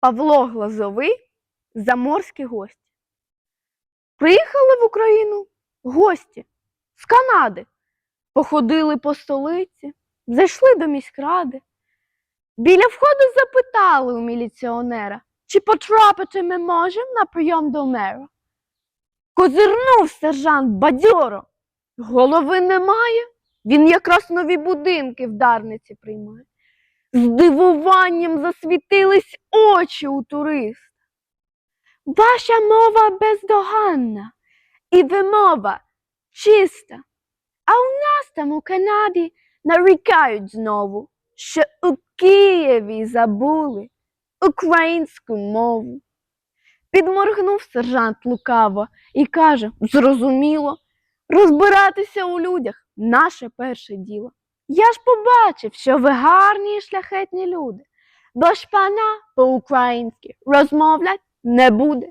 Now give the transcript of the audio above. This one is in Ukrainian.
Павло Глазовий заморські гості. Приїхали в Україну гості з Канади. Походили по столиці, зайшли до міськради. Біля входу запитали у міліціонера, чи потрапити ми можемо на прийом до мера. Козирнув сержант бадьоро. Голови немає. Він якраз нові будинки в Дарниці приймає. З дивуванням засвітились очі у туриста. Ваша мова бездоганна і вимова чиста. А у нас там у Канаді нарікають знову, що у Києві забули українську мову. Підморгнув сержант лукаво і каже: зрозуміло, розбиратися у людях наше перше діло. Я ж побачив, що ви гарні і шляхетні люди, бо ж пана по-українськи розмовлять не буде.